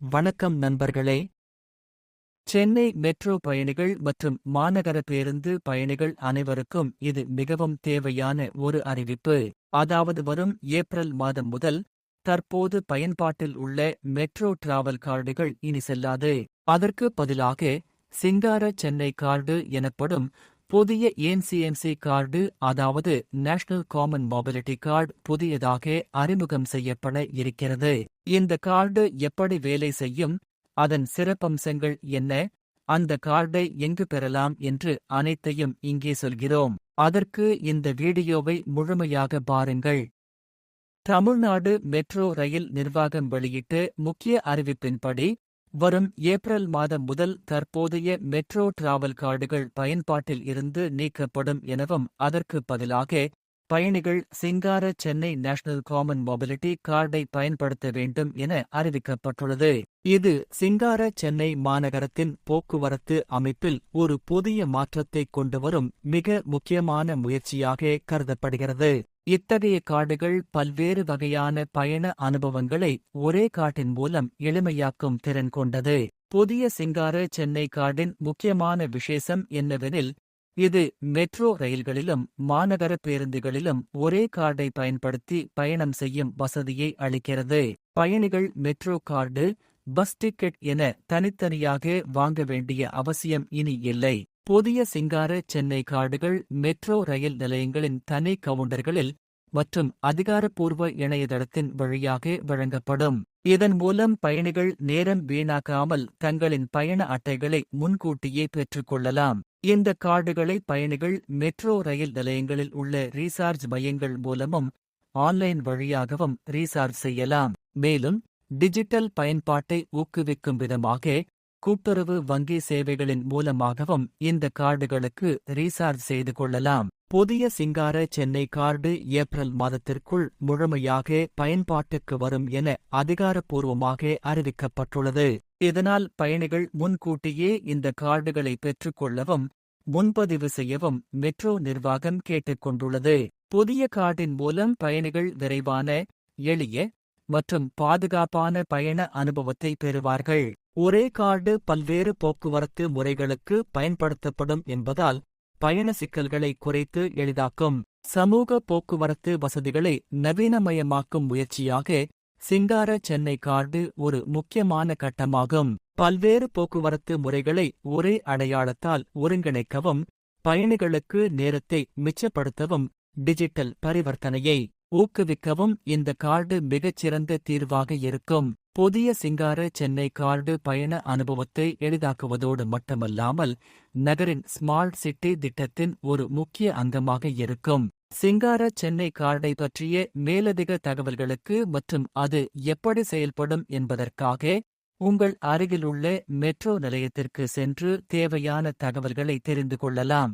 வணக்கம் நண்பர்களே. சென்னை மெட்ரோ பயணிகள் மற்றும் மாநகர பேருந்து பயணிகள் அனைவருக்கும் இது மிகவும் தேவையான ஒரு அறிவிப்பு. அதாவது வரும் ஏப்ரல் மாதம் முதல் தற்போது பயன்பாட்டில் உள்ள மெட்ரோ டிராவல் கார்டுகள் இனி செல்லாது. அதற்கு பதிலாக சிங்கார சென்னை கார்டு எனப்படும் புதிய என்சிஎம்சி கார்டு அதாவது நேஷனல் காமன் மொபிலிட்டி கார்டு புதியதாக அறிமுகம் செய்யப்பட இருக்கிறது. இந்த கார்டு எப்படி வேலை செய்யும்? அதன் சிறப்பம்சங்கள் என்ன? அந்த கார்டை எங்கு பெறலாம் என்று அனைத்தையும் இங்கே சொல்கிறோம். அதற்கு இந்த வீடியோவை முழுமையாக பாருங்கள். தமிழ்நாடு மெட்ரோ ரயில் நிர்வாகம் வெளியிட்டு முக்கிய அறிவிப்பின்படி வரும் ஏப்ரல் மாதம் முதல் தற்போதைய மெட்ரோ டிராவல் கார்டுகள் பயன்பாட்டில் இருந்து நீக்கப்படும் எனவும் அதற்கு பதிலாக பயணிகள் சிங்கார சென்னை நேஷனல் காமன் மொபிலிட்டி கார்டை பயன்படுத்த வேண்டும் என அறிவிக்கப்பட்டுள்ளது. இது சிங்கார சென்னை மாநகரத்தின் போக்குவரத்து அமைப்பில் ஒரு புதிய மாற்றத்தை கொண்டுவரும் மிக முக்கியமான முயற்சியாக கருதப்படுகிறது. இத்தகைய கார்டுகள் பல்வேறு வகையான பயண அனுபவங்களை ஒரே கார்டின் மூலம் எளிமையாக்கும் திறன் கொண்டது. புதிய சிங்கார சென்னை கார்டின் முக்கியமான விசேஷம் என்னவெனில் இது மெட்ரோ ரயில்களிலும் மாநகர பேருந்துகளிலும் ஒரே கார்டை பயன்படுத்தி பயணம் செய்யும் வசதியை அளிக்கிறது. பயணிகள் மெட்ரோ கார்டு பஸ் டிக்கெட் என தனித்தனியாக வாங்க வேண்டிய அவசியம் இனி இல்லை. புதிய சிங்கார சென்னை கார்டுகள் மெட்ரோ ரயில் நிலையங்களின் தனி கவுண்டர்களில் மற்றும் அதிகாரப்பூர்வ இணையதளத்தின் வழியாக வழங்கப்படும். இதன் மூலம் பயணிகள் நேரம் வீணாக்காமல் தங்களின் பயண அட்டைகளை முன்கூட்டியே பெற்றுக்கொள்ளலாம் இந்த கார்டுகளை பயணிகள் மெட்ரோ ரயில் நிலையங்களில் உள்ள ரீசார்ஜ் மையங்கள் மூலமும் ஆன்லைன் வழியாகவும் ரீசார்ஜ் செய்யலாம். மேலும் டிஜிட்டல் பயன்பாட்டை ஊக்குவிக்கும் விதமாக கூட்டுறவு வங்கி சேவைகளின் மூலமாகவும் இந்த கார்டுகளுக்கு ரீசார்ஜ் செய்து கொள்ளலாம். புதிய சிங்கார சென்னை கார்டு ஏப்ரல் மாதத்திற்குள் முழுமையாக பயன்பாட்டுக்கு வரும் என அதிகாரப்பூர்வமாக அறிவிக்கப்பட்டுள்ளது. இதனால் பயணிகள் முன்கூட்டியே இந்த கார்டுகளை பெற்றுக்கொள்ளவும் முன்பதிவு செய்யவும் மெட்ரோ நிர்வாகம் கேட்டுக்கொண்டுள்ளது. புதிய கார்டின் மூலம் பயணிகள் விரைவான எளிய மற்றும் பாதுகாப்பான பயண அனுபவத்தை பெறுவார்கள். ஒரே கார்டு பல்வேறு போக்குவரத்து முறைகளுக்கு பயன்படுத்தப்படும் என்பதால் பயண சிக்கல்களை குறைத்து எளிதாக்கும். சமூக போக்குவரத்து வசதிகளை நவீனமயமாக்கும் முயற்சியாக சிங்கார சென்னை கார்டு ஒரு முக்கியமான கட்டமாகும். பல்வேறு போக்குவரத்து முறைகளை ஒரே அடையாளத்தால் ஒருங்கிணைக்கவும் பயணிகளுக்கு நேரத்தை மிச்சப்படுத்தவும் டிஜிட்டல் பரிவர்த்தனையை ஊக்குவிக்கவும் இந்த கார்டு மிகச்சிறந்த தீர்வாக இருக்கும். புதிய சிங்கார சென்னை கார்டு பயண அனுபவத்தை எளிதாக்குவதோடு மட்டுமல்லாமல் நகரின் ஸ்மார்ட் சிட்டி திட்டத்தின் ஒரு முக்கிய அங்கமாக இருக்கும். சிங்கார சென்னை கார்டை பற்றிய மேலதிக தகவல்களுக்கு மற்றும் அது எப்படி செயல்படும் என்பதற்காக உங்கள் அருகிலுள்ள மெட்ரோ நிலையத்திற்கு சென்று தேவையான தகவல்களை தெரிந்து கொள்ளலாம்.